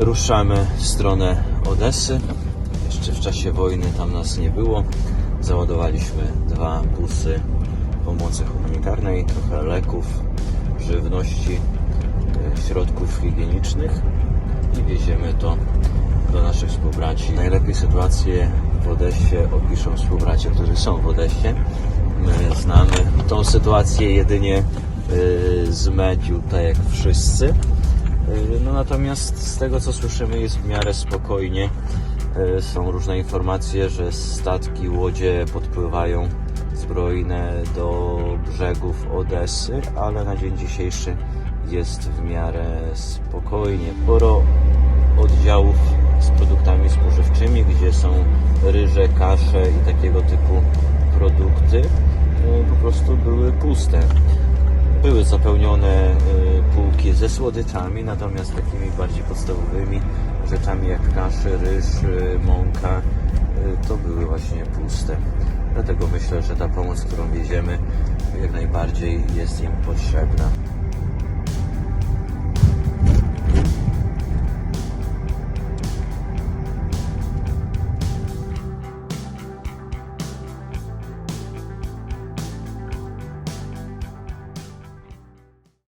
Ruszamy w stronę Odesy. Jeszcze w czasie wojny tam nas nie było. Załadowaliśmy dwa busy pomocy humanitarnej, trochę leków, żywności, e, środków higienicznych i wieziemy to do naszych współbraci. Najlepiej sytuację w Odesie opiszą współbracia, którzy są w Odesie. My znamy tą sytuację jedynie y, z mediów, tak jak wszyscy. Y, No natomiast z tego co słyszymy jest w miarę spokojnie. Y, Są różne informacje, że statki, łodzie podpływają zbrojne do brzegów Odesy, ale na dzień dzisiejszy jest w miarę spokojnie. Sporo oddziałów z produktami spożywczymi, gdzie są ryże, kasze i takiego typu produkty, e, po prostu były puste. Były zapełnione e, półki ze słodyczami, natomiast takimi bardziej podstawowymi rzeczami jak kasze, ryż, e, mąka, e, to były właśnie puste. Dlatego myślę, że ta pomoc, którą wieziemy, jak najbardziej jest im potrzebna.